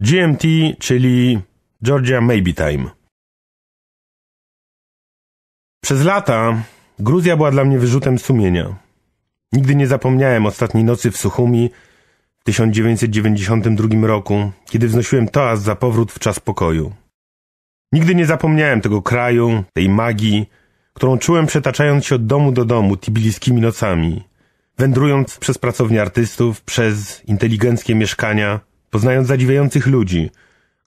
GMT, czyli Georgia Maybe Time. Przez lata Gruzja była dla mnie wyrzutem sumienia. Nigdy nie zapomniałem ostatniej nocy w Suchumi w 1992 roku, kiedy wznosiłem toast za powrót w czas pokoju. Nigdy nie zapomniałem tego kraju, tej magii, którą czułem przetaczając się od domu do domu tbiliskimi nocami, wędrując przez pracownie artystów, przez inteligenckie mieszkania, poznając zadziwiających ludzi,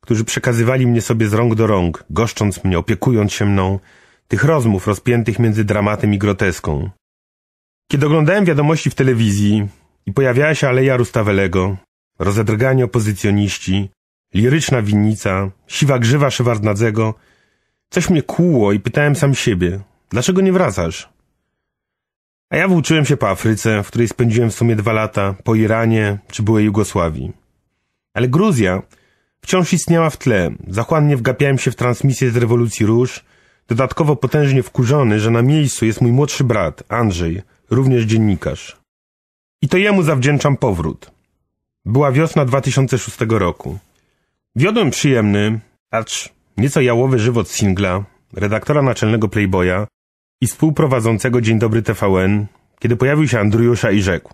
którzy przekazywali mnie sobie z rąk do rąk, goszcząc mnie, opiekując się mną, tych rozmów rozpiętych między dramatem i groteską. Kiedy oglądałem wiadomości w telewizji i pojawiała się Aleja Rustawelego, rozedrgani opozycjoniści, liryczna winnica, siwa grzywa Szewardnadzego, coś mnie kłuło i pytałem sam siebie, dlaczego nie wracasz? A ja włóczyłem się po Afryce, w której spędziłem w sumie dwa lata, po Iranie czy byłej Jugosławii. Ale Gruzja wciąż istniała w tle. Zachłannie wgapiałem się w transmisję z rewolucji róż, dodatkowo potężnie wkurzony, że na miejscu jest mój młodszy brat, Andrzej, również dziennikarz. I to jemu zawdzięczam powrót. Była wiosna 2006 roku. Wiodłem przyjemny, acz nieco jałowy żywot singla, redaktora naczelnego Playboya i współprowadzącego Dzień Dobry TVN, kiedy pojawił się Andrujusza i rzekł.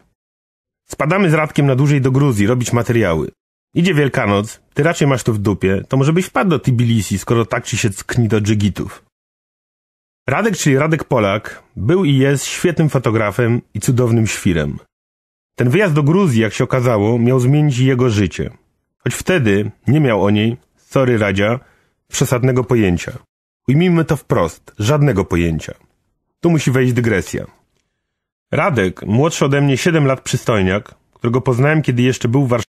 Spadamy z Radkiem na dłużej do Gruzji robić materiały. Idzie Wielkanoc, ty raczej masz to w dupie, to może byś wpadł do Tbilisi, skoro tak ci się ckni do dżigitów. Radek, czyli Radek Polak, był i jest świetnym fotografem i cudownym świrem. Ten wyjazd do Gruzji, jak się okazało, miał zmienić jego życie. Choć wtedy nie miał o niej, sorry Radzia, przesadnego pojęcia. Ujmijmy to wprost, żadnego pojęcia. Tu musi wejść dygresja. Radek, młodszy ode mnie 7 lat przystojniak, którego poznałem, kiedy jeszcze był w Warszawie,